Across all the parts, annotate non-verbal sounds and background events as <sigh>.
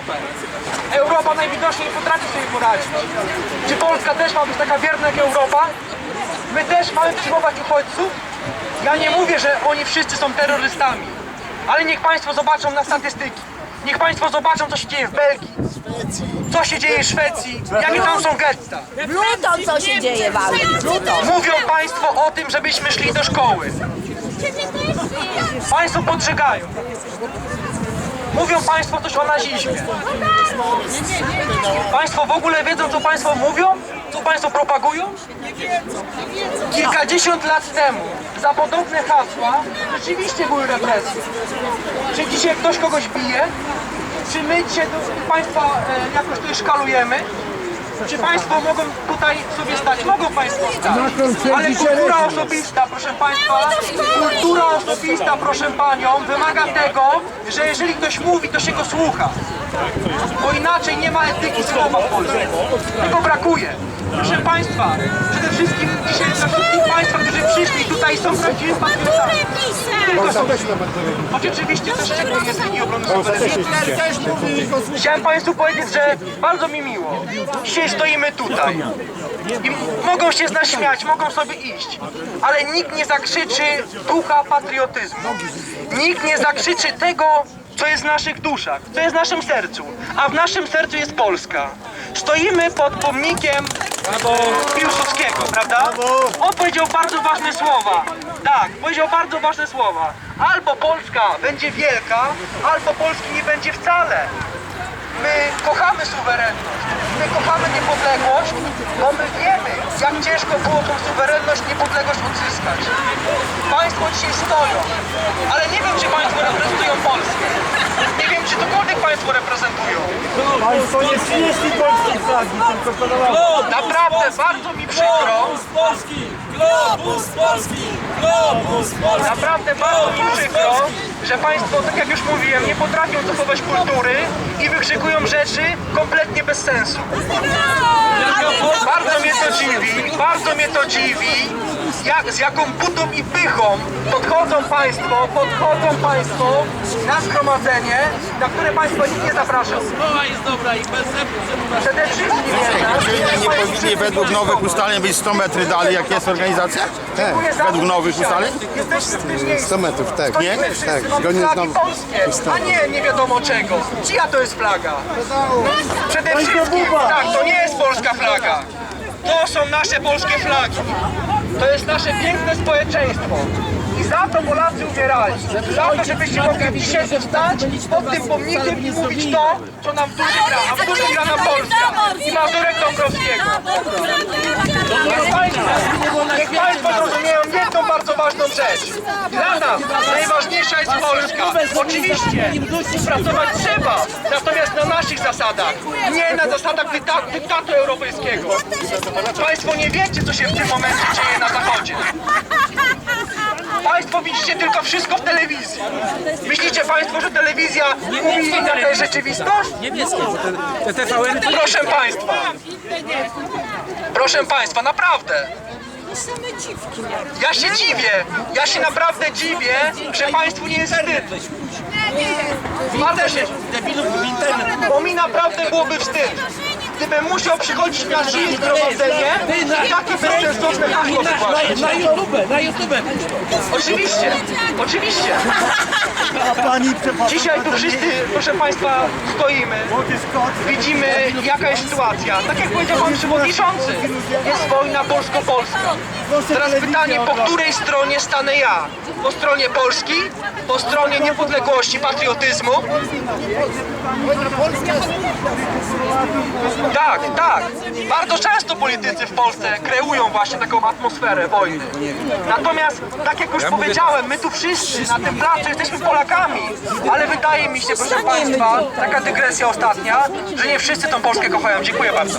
Europę. Europa najwidoczniej nie potrafi sobie poradzić. Czy Polska też ma być taka wierna jak Europa? My też mamy przyjmować uchodźców? Ja nie mówię, że oni wszyscy są terrorystami, ale niech Państwo zobaczą na statystyki. Niech Państwo zobaczą, co się dzieje w Belgii, co się dzieje w Szwecji, jakie tam są getta. Luton co się dzieje w Anglii? Luton. Mówią Państwo o tym, żebyśmy szli do szkoły. Państwo podżegają. Mówią Państwo coś o nazizmie. Państwo w ogóle wiedzą, co Państwo mówią? Co Państwo propagują? Kilkadziesiąt lat temu za podobne hasła rzeczywiście były represje. Czy dzisiaj ktoś kogoś bije? Czy my dzisiaj Państwa e, jakoś tutaj szkalujemy? Czy Państwo mogą tutaj sobie stać? Mogą Państwo stać. Ale kultura osobista, proszę Państwa, kultura osobista, proszę Panią, wymaga tego, że jeżeli ktoś mówi, to się go słucha. Bo inaczej nie ma etyki słowa w Polsce. Tego brakuje. Proszę Państwa, przede wszystkim dzisiaj dla wszystkich Państwa, którzy przyszli tutaj są prawdziwymi patriotami. Są. Choć oczywiście też szczególnie jest linii obrony. Chciałem Państwu powiedzieć, że bardzo mi miło. Dzisiaj stoimy tutaj. I mogą się z nas śmiać, mogą sobie iść, ale nikt nie zakrzyczy ducha patriotyzmu. Nikt nie zakrzyczy tego, co jest w naszych duszach, co jest w naszym sercu. A w naszym sercu jest Polska. Stoimy pod pomnikiem Piłsudskiego, prawda? On powiedział bardzo ważne słowa. Tak, powiedział bardzo ważne słowa. Albo Polska będzie wielka, albo Polski nie będzie wcale. My kochamy suwerenność, my kochamy niepodległość, bo my wiemy, jak ciężko było tą suwerenność, niepodległość odzyskać. Państwo dzisiaj stoją, ale nie wiem, czy Państwo reprezentują Polskę. Nie wiem, czy cokolwiek Państwo reprezentują. Państwo nie przynieśli polskiej flagi, tylko kolorowe. Naprawdę bardzo mi przykro, Globus Polski! Globus Polski! Naprawdę bardzo mi przykro, że Państwo, tak jak już mówiłem, nie potrafią zachować kultury i wykrzykują rzeczy kompletnie bez sensu. Bardzo mnie to dziwi, bardzo mnie to dziwi, jak, z jaką butą i pychą podchodzą Państwo, podchodzą Państwo na zgromadzenie, na które Państwo nikt nie zapraszał. Szkoła jest dobra i bez zębów Przede wszystkim jednak... Nie powinni według nowych ustaleń być 100 metrów dalej, jak jest organizacja? Za Według nowych ustaleń? Jesteśmy w tym miejscu. 100 metrów, tak. Nie? Tak, zgodnie z ustawą. a nie nie wiadomo czego. Czyja to jest flaga? Przede wszystkim, tak, to nie jest polska flaga. To są nasze polskie flagi. To jest nasze piękne społeczeństwo. I za to Polacy umierali. Za to, żebyście mogli dzisiaj stać pod tym pomnikiem i mówić to, co nam w duszy gra. A w duszy gra nam Polska. I Mazurek Dąbrowskiego. Niech Państwo, niech Państwo zrozumieją jedną bardzo ważną rzecz. Dla nas najważniejsza jest Polska. Oczywiście współpracować trzeba, natomiast na naszych zasadach, nie na zasadach dyktatu europejskiego. Państwo nie wiecie, co się w tym momencie dzieje na Zachodzie. Państwo widzicie tylko wszystko w telewizji. Myślicie Państwo, że telewizja mówi jaka jest rzeczywistość? Proszę Państwa. Proszę Państwa, naprawdę. Ja się dziwię, ja się naprawdę dziwię, że Państwu nie jest wstyd. Bardzo się bo mi naprawdę byłoby wstyd. Gdybym musiał przychodzić na czyjeś zgromadzenie i takie bezsensowne wygłaszać. Na YouTube, na YouTube! Oczywiście, oczywiście. Dzisiaj tu wszyscy, proszę Państwa, stoimy. Widzimy jaka jest sytuacja. Tak jak powiedział Pan Przewodniczący, jest wojna polsko-polska. Teraz pytanie, po której stronie stanę ja? Po stronie Polski? Po stronie niepodległości, patriotyzmu? Tak, tak. Bardzo często politycy w Polsce kreują właśnie taką atmosferę wojny. Natomiast, tak jak już powiedziałem, my tu wszyscy na tym placu jesteśmy Polakami, ale wydaje mi się, proszę Państwa, taka dygresja ostatnia, że nie wszyscy tą Polskę kochają. Dziękuję bardzo.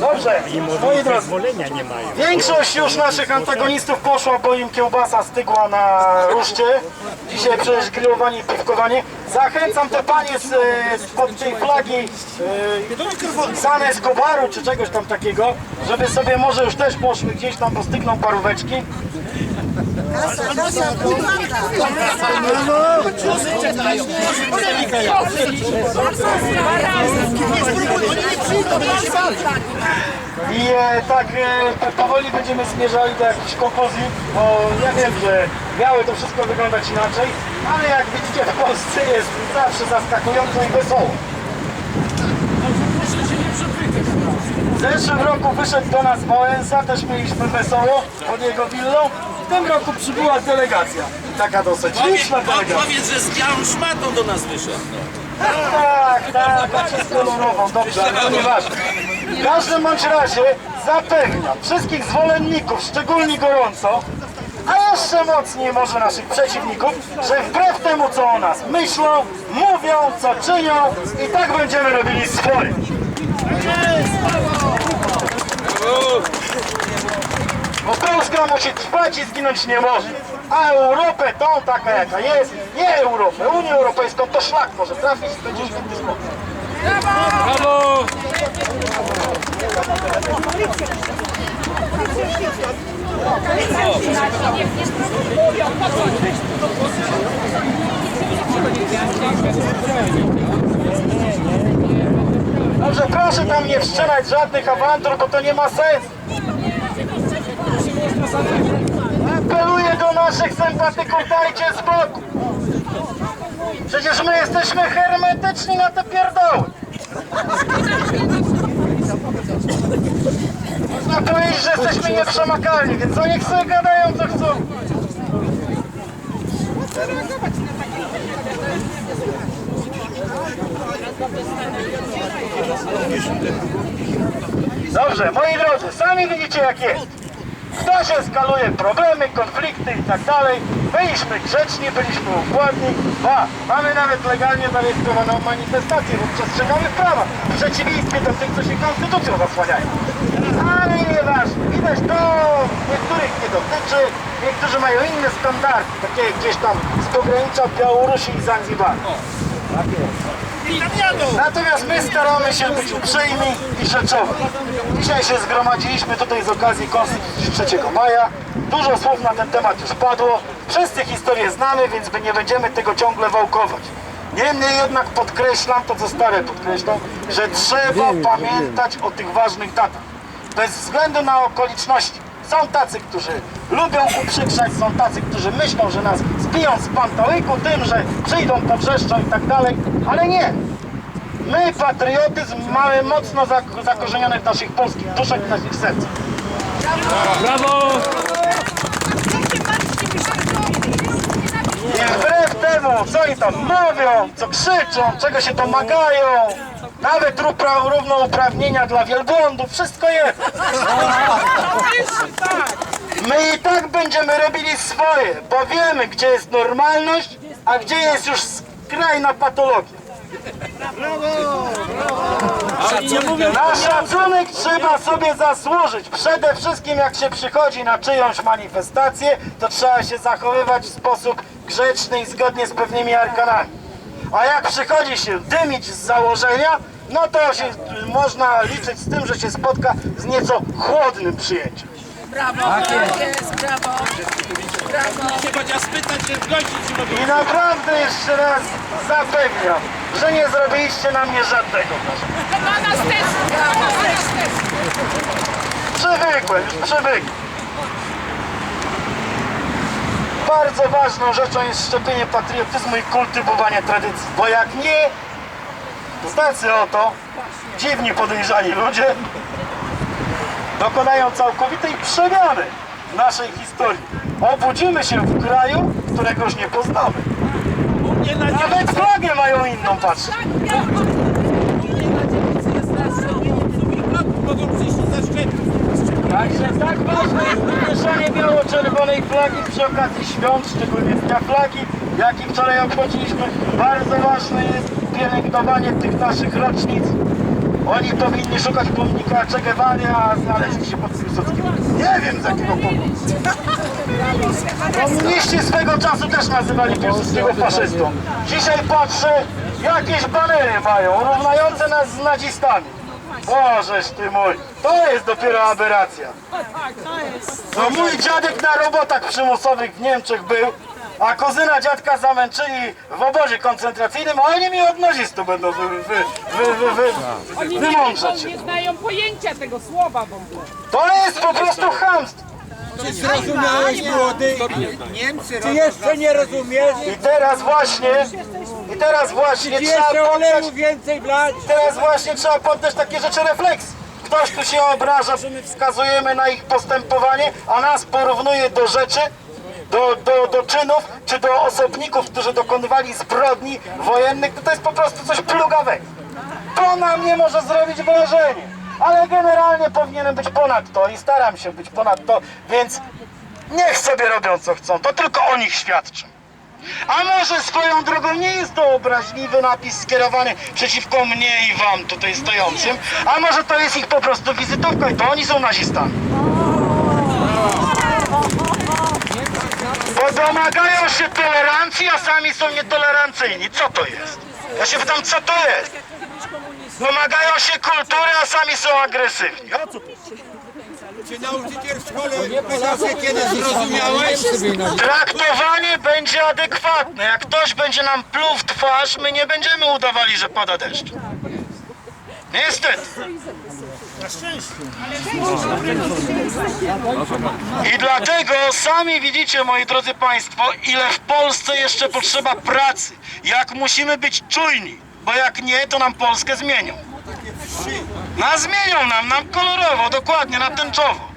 Dobrze, moi drodzy. Pozwolenia nie mają. Większość już naszych antagonistów poszła, bo im kiełbasa stygła na ruszcie. Dzisiaj przecież grillowanie i piwkowanie. Zachęcam te panie z, e, spod tej flagi e, San Escobaru czy czegoś tam takiego, żeby sobie może już też poszły gdzieś tam, bo stygną paróweczki. I e, tak e, powoli będziemy zmierzali do jakichś kompozycji, bo ja wiem, że miało to wszystko wyglądać inaczej, ale jak widzicie w Polsce jest zawsze zaskakująco i wesoło. W zeszłym roku wyszedł do nas Wałęsa, też mieliśmy wesoło pod jego willą. W tym roku przybyła delegacja. Taka dosyć liczna delegacja. Powiedz, że z białą szmatą do nas wyszedł. Tak, tak, tak jest kolorową, dobrze, ale to nieważne. W każdym bądź razie zapewniam wszystkich zwolenników, szczególnie gorąco, a jeszcze mocniej może naszych przeciwników, że wbrew temu co o nas myślą, mówią, co czynią i tak będziemy robili swoje. Bo Polska musi trwać i zginąć nie może. A Europę tą taka jaka jest, nie Europę, Unię Europejską to szlak może trafić i będzie święty spokój. Brawo! Proszę tam nie wszczynać żadnych awantur, bo to nie ma sensu. Apeluję do naszych sympatyków, dajcie spokój. Przecież my jesteśmy hermetyczni na te pierdoły. Można powiedzieć, że jesteśmy nieprzemakalni, więc oni niech sobie gadają co chcą. Dobrze, moi drodzy, sami widzicie jak jest. To się skaluje problemy, konflikty i tak dalej. Byliśmy grzeczni, byliśmy układni. Ba, mamy nawet legalnie zarejestrowaną manifestację, bo przestrzegamy prawa. W przeciwieństwie do tych, co się konstytucją zasłaniają. Ale nieważne, widać to niektórych nie dotyczy. Niektórzy mają inne standardy, takie gdzieś tam z pogranicza Białorusi i Zanzibaru. Natomiast my staramy się być uprzejmi i rzeczowi. Dzisiaj się zgromadziliśmy tutaj z okazji Konstytucji 3 maja. Dużo słów na ten temat już padło. Wszyscy historię znamy, więc my nie będziemy tego ciągle wałkować. Niemniej jednak podkreślam to, co stare podkreślam, że trzeba pamiętać o tych ważnych datach. Bez względu na okoliczności. Są tacy, którzy lubią uprzykrzać, są tacy, którzy myślą, że nas zbiją z pantałyku tym, że przyjdą, powrzeszczą i tak dalej, ale nie. My patriotyzm mamy mocno zak- zakorzeniony w naszych polskich duszach i w naszych sercach. Brawo! I wbrew temu, co oni tam mówią, co krzyczą, czego się domagają, nawet równouprawnienia dla wielbłądów, wszystko jest. <laughs> My i tak będziemy robili swoje, bo wiemy, gdzie jest normalność, a gdzie jest już skrajna patologia. Na szacunek trzeba sobie zasłużyć. Przede wszystkim jak się przychodzi na czyjąś manifestację, to trzeba się zachowywać w sposób grzeczny i zgodnie z pewnymi arkanami. A jak przychodzi się dymić z założenia, no to się można liczyć z tym, że się spotka z nieco chłodnym przyjęciem. Brawo, tak jest, brawo. Się chociaż spytać, czy mogę. I naprawdę jeszcze raz zapewniam, że nie zrobiliście na mnie żadnego wrażenia. Na nas też, na nas też. Przywykłem, już przywykłem. Bardzo ważną rzeczą jest szczepienie patriotyzmu i kultywowanie tradycji, bo jak nie, to tacy oto dziwni podejrzani ludzie dokonają całkowitej przemiany w naszej historii. Obudzimy się w kraju, którego już nie poznamy. Nawet flagę mają inną, zaszczepić. Także tak ważne jest umieszanie biało-czerwonej flagi przy okazji świąt, szczególnie Dnia Flagi, jaki wczoraj obchodziliśmy. Bardzo ważne jest, pielęgnowanie tych naszych rocznic. Oni powinni szukać pomnika Che Guevary, a znaleźli się pod Piłsudskiego. Nie wiem z jakiego powodu. Komuniści swego czasu też nazywali Piłsudskiego faszystą. Dzisiaj patrzę, jakieś banery mają, równające nas z nazistami. Bożeż ty mój, to jest dopiero aberracja. No mój dziadek na robotach przymusowych w Niemczech był, a kuzyna dziadka zamęczyli w obozie koncentracyjnym, a oni mi od nazistów będą wy, wy, wy, wy, wy, Oni nie, wymądrzać. nie znają pojęcia tego słowa w ogóle. To jest po prostu chamstwo. Zrozumiałeś młody? Czy jeszcze nie rozumiesz? I teraz właśnie, i teraz właśnie Czy trzeba jeszcze poddać, oleju więcej wlać? teraz właśnie trzeba poddać takie rzeczy refleks. Ktoś tu się obraża, że my wskazujemy na ich postępowanie, a nas porównuje do rzeczy, do, do, do czynów, czy do osobników, którzy dokonywali zbrodni wojennych, to, to jest po prostu coś plugawego. To na mnie może zrobić wrażenie, ale generalnie powinienem być ponad to i staram się być ponad to, więc niech sobie robią co chcą, to tylko o nich świadczy. A może swoją drogą nie jest to obraźliwy napis skierowany przeciwko mnie i wam tutaj stojącym, a może to jest ich po prostu wizytówka i to oni są nazistami. Bo domagają się tolerancji, a sami są nietolerancyjni. Co to jest? Ja się pytam, co to jest? Domagają się kultury, a sami są agresywni. O co? Czy nauczyciel w szkole kiedy zrozumiałeś? Traktowanie będzie adekwatne. Jak ktoś będzie nam pluł w twarz, my nie będziemy udawali, że pada deszcz. Niestety. I dlatego sami widzicie, moi drodzy Państwo, ile w Polsce jeszcze potrzeba pracy. Jak musimy być czujni, bo jak nie, to nam Polskę zmienią. Na zmienią nam, nam kolorowo, dokładnie, na tęczowo.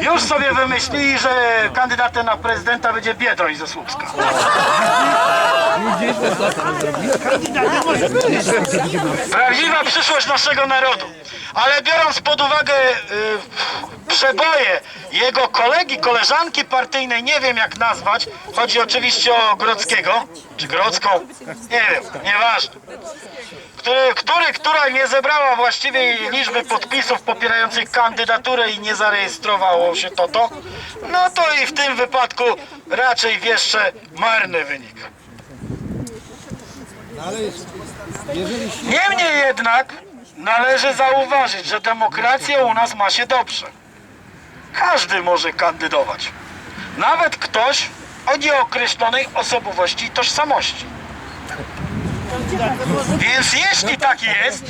Już sobie wymyślili, że kandydatem na prezydenta będzie Biedroń ze Słupska. Prawdziwa przyszłość naszego narodu. Ale biorąc pod uwagę y, przeboje jego kolegi, koleżanki partyjnej, nie wiem jak nazwać, chodzi oczywiście o Grodzkiego, czy Grodzką, nie wiem, nieważne który, który, która nie zebrała właściwej liczby podpisów popierających kandydaturę i nie zarejestrowało się to to, no to i w tym wypadku raczej wieszcze marny wynik. Niemniej jednak należy zauważyć, że demokracja u nas ma się dobrze. Każdy może kandydować. Nawet ktoś o nieokreślonej osobowości i tożsamości. Więc jeśli tak jest,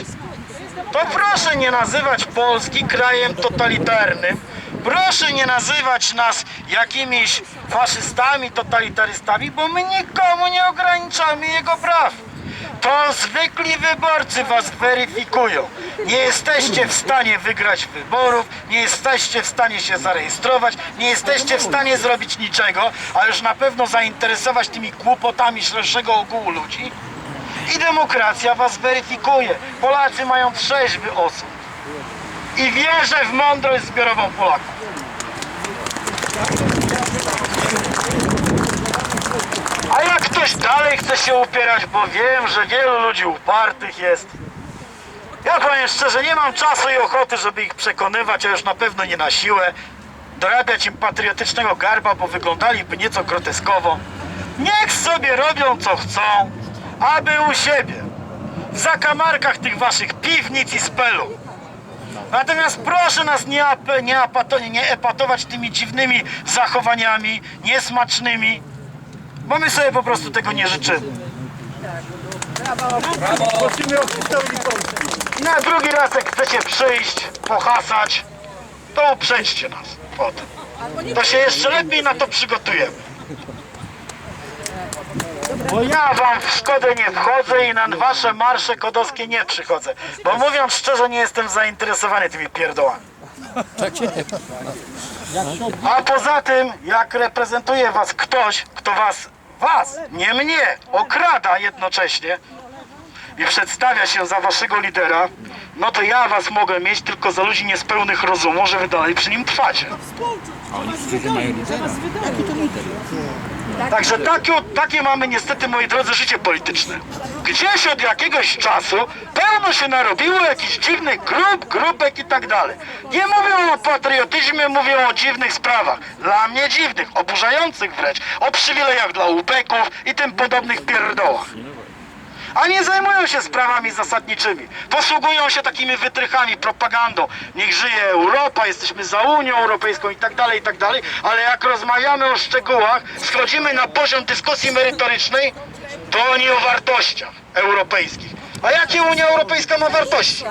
to proszę nie nazywać Polski krajem totalitarnym. Proszę nie nazywać nas jakimiś faszystami, totalitarystami, bo my nikomu nie ograniczamy jego praw. To zwykli wyborcy was weryfikują. Nie jesteście w stanie wygrać wyborów, nie jesteście w stanie się zarejestrować, nie jesteście w stanie zrobić niczego, a już na pewno zainteresować tymi głupotami szerszego ogółu ludzi. I demokracja was weryfikuje. Polacy mają trzeźwy osób. I wierzę w mądrość zbiorową Polaków. A jak dalej chce się upierać, bo wiem, że wielu ludzi upartych jest. Ja powiem szczerze, nie mam czasu i ochoty, żeby ich przekonywać, a już na pewno nie na siłę. Dorabiać im patriotycznego garba, bo wyglądaliby nieco groteskowo. Niech sobie robią co chcą, aby u siebie, w zakamarkach tych waszych piwnic i spelu. Natomiast proszę nas nie, ap, nie, apato, nie epatować tymi dziwnymi zachowaniami, niesmacznymi, bo my sobie po prostu tego nie życzymy. Na drugi raz jak chcecie przyjść, pohasać, to uprzedźcie nas potem. To się jeszcze lepiej na to przygotujemy. Bo ja wam w szkodę nie wchodzę i na wasze marsze kodowskie nie przychodzę. Bo mówiąc szczerze, nie jestem zainteresowany tymi pierdołami. A poza tym, jak reprezentuje was ktoś, kto was, was, nie mnie, okrada jednocześnie i przedstawia się za waszego lidera, no to ja was mogę mieć tylko za ludzi niespełnych rozumu, że wy dalej przy nim trwacie. Także takie, takie mamy niestety, moi drodzy, życie polityczne. Gdzieś od jakiegoś czasu pełno się narobiło jakichś dziwnych grup, grupek i tak dalej. Nie mówią o patriotyzmie, mówią o dziwnych sprawach. Dla mnie dziwnych, oburzających wręcz. O przywilejach dla ubeków i tym podobnych pierdołach. A nie zajmują się sprawami zasadniczymi. Posługują się takimi wytrychami, propagandą. Niech żyje Europa, jesteśmy za Unią Europejską i tak dalej, i tak dalej. Ale jak rozmawiamy o szczegółach, schodzimy na poziom dyskusji merytorycznej, to oni o wartościach europejskich. A jakie Unia Europejska ma wartości?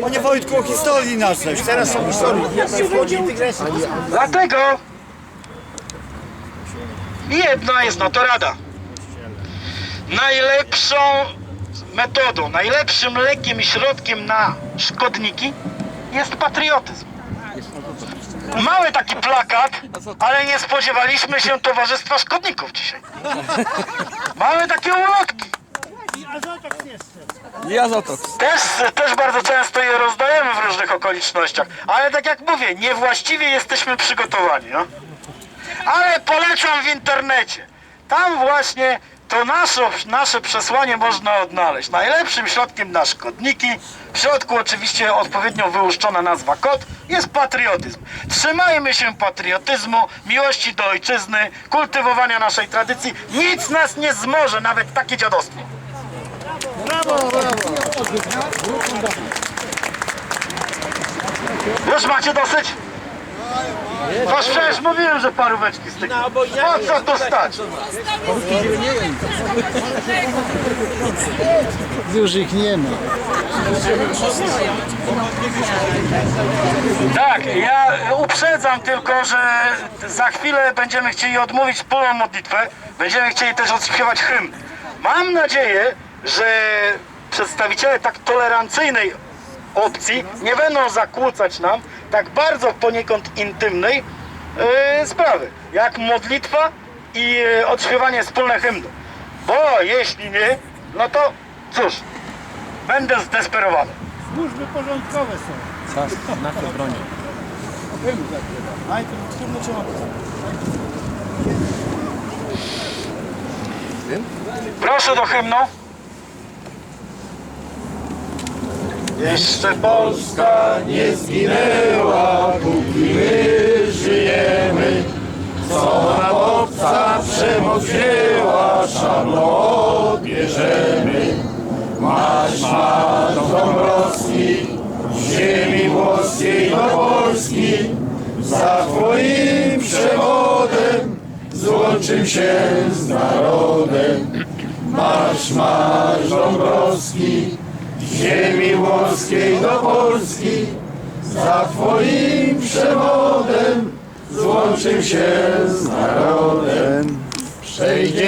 Panie Wojtku, o historii naszej. Teraz są historii. Dlatego jedna jest na to rada. Najlepszą metodą, najlepszym lekiem i środkiem na szkodniki jest patriotyzm. Mały taki plakat, ale nie spodziewaliśmy się towarzystwa szkodników dzisiaj. Mamy takie ulotki. Też, też bardzo często je rozdajemy w różnych okolicznościach, ale tak jak mówię, niewłaściwie jesteśmy przygotowani. No? Ale polecam w internecie. Tam właśnie to nasze, nasze przesłanie można odnaleźć. Najlepszym środkiem na szkodniki, w środku oczywiście odpowiednio wyłuszczona nazwa kod, jest patriotyzm. Trzymajmy się patriotyzmu, miłości do ojczyzny, kultywowania naszej tradycji. Nic nas nie zmoże, nawet takie dziadostwo. Już macie dosyć? No przecież mówiłem, że paróweczki z tych. Po co to stać? Już ich nie ma. Tak, ja uprzedzam tylko, że za chwilę będziemy chcieli odmówić wspólną modlitwę. Będziemy chcieli też odśpiewać hymn. Mam nadzieję, że przedstawiciele tak tolerancyjnej opcji nie będą zakłócać nam tak bardzo poniekąd intymnej yy, sprawy, jak modlitwa i yy, odśpiewanie wspólne hymnu. Bo jeśli nie, no to cóż, będę zdesperowany. Służby porządkowe są. Nasze broni. Najpierw trudno trzeba Proszę do hymnu. Jeszcze Polska nie zginęła, póki my żyjemy. Co na obca przemoc wzięła, szablą odbierzemy. Masz, masz Dąbrowski, ziemi włoskiej do Polski, za twoim przewodem złączył się z narodem. Marsz, marsz Dąbrowski, ziemi włoskiej do Polski, za twoim przewodem złączył się z narodem. Przejdzie